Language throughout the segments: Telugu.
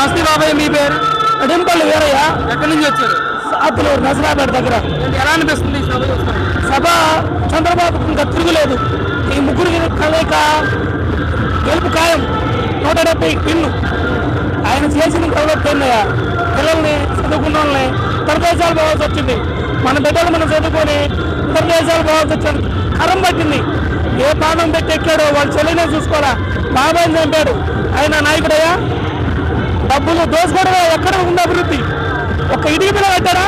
నమస్తే బాబాయ్ మీ పేరు? అడింపల్లి వీరయ్య. ఎక్కడి నుంచి వచ్చారు? అతను నసరాపేట దగ్గర. ఎలా అనిపిస్తుంది సభ చంద్రబాబు ఇంకా తిరుగులేదు. ఈ ముగ్గురు కలయిక గెలుపు ఖాయం. నూట డెబ్బై పిన్ను. ఆయన చేసిన డెవలప్ అయిందయ్యా పిల్లల్ని చదువుకున్న వాళ్ళని ఇతర దేశాలు పోవాల్సి వచ్చింది. మన బిడ్డలు మనం చదువుకొని ఇతర దేశాలు పోవాల్సి వచ్చింది. కరం పట్టింది. ఏ పాదం పెట్టి ఎక్కాడో వాళ్ళ చెల్లినే చూసుకోవాలా? బాబాయ్ చంపాడు. ఆయన నాయకుడయ్యా? డబ్బులు దోసుకోవడమే ఎక్కడ ఉంది అభివృద్ధి? ఒక ఇడికి పిల్ల పెట్టారా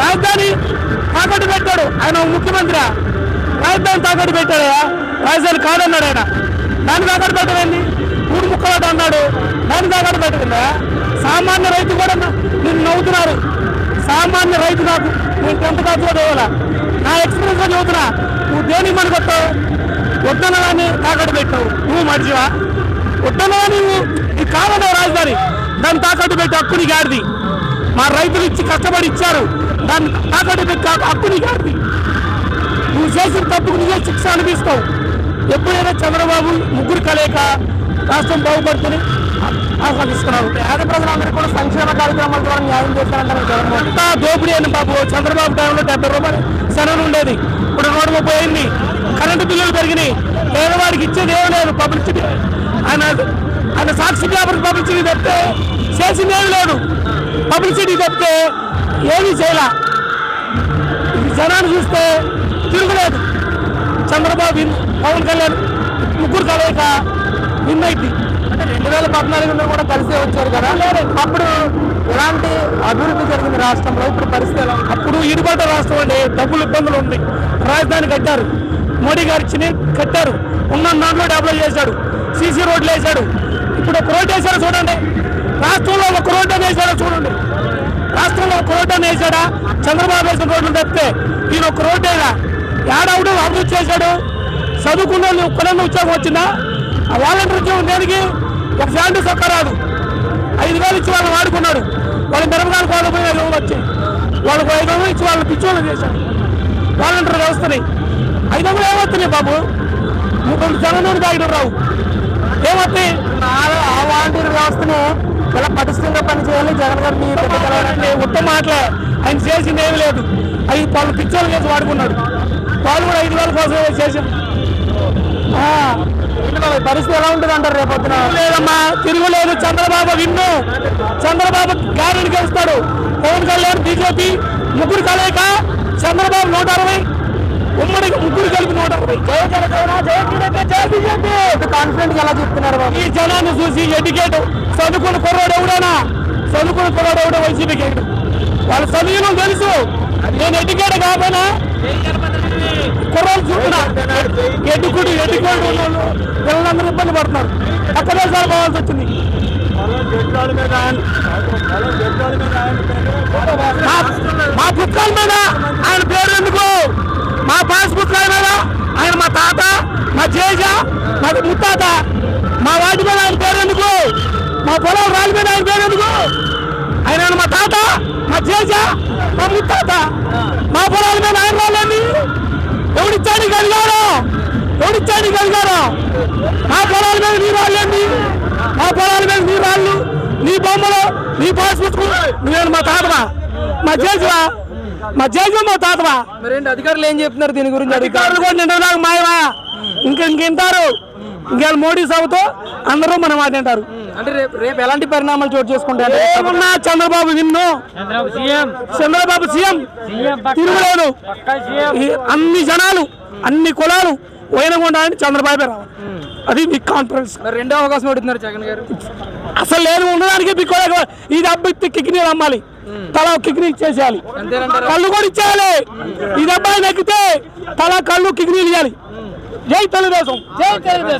రాజధాని తాకట్టు పెట్టాడు. ఆయన ముఖ్యమంత్రి రాజధాని తాకట్టు పెట్టాడా? రాజధాని కాదన్నాడు ఆయన. దాన్ని తాకట్టు పెట్టడండి మూడు ముక్కలాట అన్నాడు. దాన్ని తాకట్టు పెట్టకుండా సామాన్య రైతు కూడా నేను నవ్వుతున్నారు. సామాన్య రైతు నాకు. నేను ఎంత కాదు చదవాలా నా ఎక్స్పీరియన్స్ చదువుతున్నా. నువ్వు దేని మనకు వస్తావు వద్దనగానే తాకట్టు పెట్టావు. నువ్వు మర్చివా వద్దనగా నువ్వు ఇది కాదన్నావు రాజధాని? దాన్ని తాకట్టు పెట్టి హక్కు గాడిది. మా రైతులు ఇచ్చి కష్టపడి ఇచ్చారు. దాన్ని తాకట్టు పెట్టి హక్కు- గాడిది. నువ్వు చేసిన తప్పుకు నువ్వే శిక్ష అనిపిస్తావు ఎప్పుడైనా చంద్రబాబు ముగ్గురు కలయిక రాష్ట్రం బాగుపడుతుంది. ఆస్వాదిస్తున్నారు పేద ప్రజలందరూ కూడా సంక్షేమ కార్యక్రమాల ద్వారా న్యాయం చేస్తారంటారు జగన్మోహన్ అంతా దోపిడీ అని బాబు. చంద్రబాబు టైంలో డెబ్బై రూపాయలు శనం ఉండేది. ఇప్పుడు నూట ముప్పై అయింది. కరెంటు బిల్లులు పెరిగినాయి. పేదవాడికి ఇచ్చేది ఏమీ లేదు. పబ్లిసిటీ. ఆయన ఆయన సాక్షి పేపర్ పబ్లిసిటీ తప్పితే చేసింది ఏమీ లేదు. పబ్లిసిటీ తప్పితే ఏమీ చేయలే. జనాన్ని చూస్తే తిరుగులేదు. చంద్రబాబు పవన్ కళ్యాణ్ ముగ్గురు కలయిక విన్ అయింది. అంటే రెండు వేల పద్నాలుగులో కూడా కలిసే వచ్చారు కదా. అప్పుడు ఎలాంటి అభివృద్ధి జరిగింది రాష్ట్రంలో? ఇప్పుడు పరిస్థితి ఎలా అప్పుడు ఇరుబాట రాష్ట్రం అండి డబ్బులు ఇబ్బందులు ఉంది. రాజధాని కట్టారు. మోడీ గారు ఇచ్చిన కట్టారు. ఉన్న దాంట్లో డెవలప్ చేశాడు. సీసీ రోడ్లు వేశాడు. ఇప్పుడు ఒక రోడ్డు వేశారా చూడండి. రాష్ట్రంలో ఒక రోడ్డు వేశారా చూడండి. రాష్ట్రంలో ఒక రోడ్డు వేశాడా? చంద్రబాబు వేసిన రోడ్లు తప్పితే ఈయన ఒక రోడ్డు అయినా ఏడావుడు అభివృద్ధి చేశాడు. చదువుకున్న వాళ్ళు ఒక్కడన్నా ఉద్యోగం వచ్చిందా? ఆ వాలంటీర్ ఉద్యోగం దేనికి? ఒక ఫ్యామిలీ సొక్క రాదు. ఐదు వేలు ఇచ్చి వాళ్ళని వాడుకున్నాడు. వాళ్ళ మిరపకాయలు కోల్పోయి ఐదు వచ్చి వాళ్ళకు ఐదు వందలు ఇచ్చి వాళ్ళని పిచ్చోళ్ళు చేశాడు వాలంటీర్ వ్యవస్థని. ఐదు వందలు ఏమవుతున్నాయి బాబు? ముప్పై జనం తాగిన రావు. ఏమవుతాయి ఆ- వాలంటీర్ వ్యవస్థను ఇలా పటిష్టంగా పనిచేయాలి జగన్ గారు మీ పెద్ద అంటే ఉత్తమ మాటలే ఆయన చేసింది ఏమీ లేదు. అవి వాళ్ళు పిచ్చోళ్ళు చేసి వాడుకున్నాడు. వాళ్ళు కూడా ఐదు వేల కోసం బాబాయ్, పరిస్థితి ఎలా ఉంటుంది అంటారు రేపొద్దున లేదమ్మా తిరుగులేదు. చంద్రబాబు విన్ను. చంద్రబాబు గారిని గెలుస్తాడు. పవన్ కళ్యాణ్ బీజేపీ ముగ్గురు కలయిక. చంద్రబాబు నూట అరవై. ఉమ్మడి ముగ్గురు కలిపి నూట అరవై. జయ జనసేన జయ కాన్ఫిడెంట్గా ఎలా చెప్తున్నారు బాబు? ఈ జనాన్ని చూసి ఎడ్యుకేట్ చదువుకున్న కుర్రాడు ఎవడైనా? చదువుకున్న కుర్రాడు ఎవడో వైసీపీకి ఎక్కడు వాళ్ళ చదువులు తెలుసు. నేను ఎడ్యుకేట్ కాకపోయినా కుర్రాలు చూస్తున్నా. ఎడ్యుకుడు ఎడ్యుకేట్ పిల్లలందరూ ఇబ్బంది పడుతున్నారు. పక్క దేశాలు పోవాల్సి వచ్చింది మా- మా పుస్తకాల మీద ఆయన పేరు ఎందుకు మా పాస్ పుస్తకాల మీద ఆయన మా తాత మా జేజ మా ముత్తాత మా వాటి మీద ఆయన పేరు ఎందుకు మా పొలం రాళ్ళ మీద ఆయన పేరు ఎందుకు? ఆయన మా తాత మా జేజ మా ముత్తాత? మా పొలాల మీద ఆయన రాళ్ళండి ఎవడిచ్చాడు అధికారం ఎవడిచ్చాడు అధికారం మా పొలాల మీద నీ రాళ్ళండి మా పొలాల మీద నీ రాళ్ళు నీ బొమ్మలు నీ పాస్ పుస్తకం నువ్వేను మా తాతవా? మా జేజువా? మా జేజు మా తాతవా? మరేంటి అధికారులు ఏం చెప్తున్నారు దీని గురించి అధికారులు కూడా నిన్న నాకు మాయవా? ఇంక ఇంకెంటారు ఇంకా మోడీ సభతో అందరూ మన మాట వింటారు. అంటే రేపు ఎలాంటి పరిణామాలు చోటు చేసుకుంటారు ఏమున్నా చంద్రబాబు విన్ను. చంద్రబాబు సీఎం. తిరుగులేదు ఈ అన్ని జనాలు అన్ని కులాలు పోయినకుండా చంద్రబాబు రావాలి. అది బిగ్ కాన్ఫరెన్స్ రెండో అవకాశం అడుగుతున్నారు జగన్ గారు. అసలు లేదు ఉండడానికి బిగ్ ఇది అబ్బాయి కిడ్నీ అమ్మాలి. తల కిడ్నీ ఇచ్చేసేయాలి కళ్ళు కూడా ఇచ్చేయాలి. ఇది అబ్బాయి నెక్కితే తల కళ్ళు కిడ్నీలు ఇవ్వాలి జై తెలుగుదేశం. జై తెలుగుదేశం.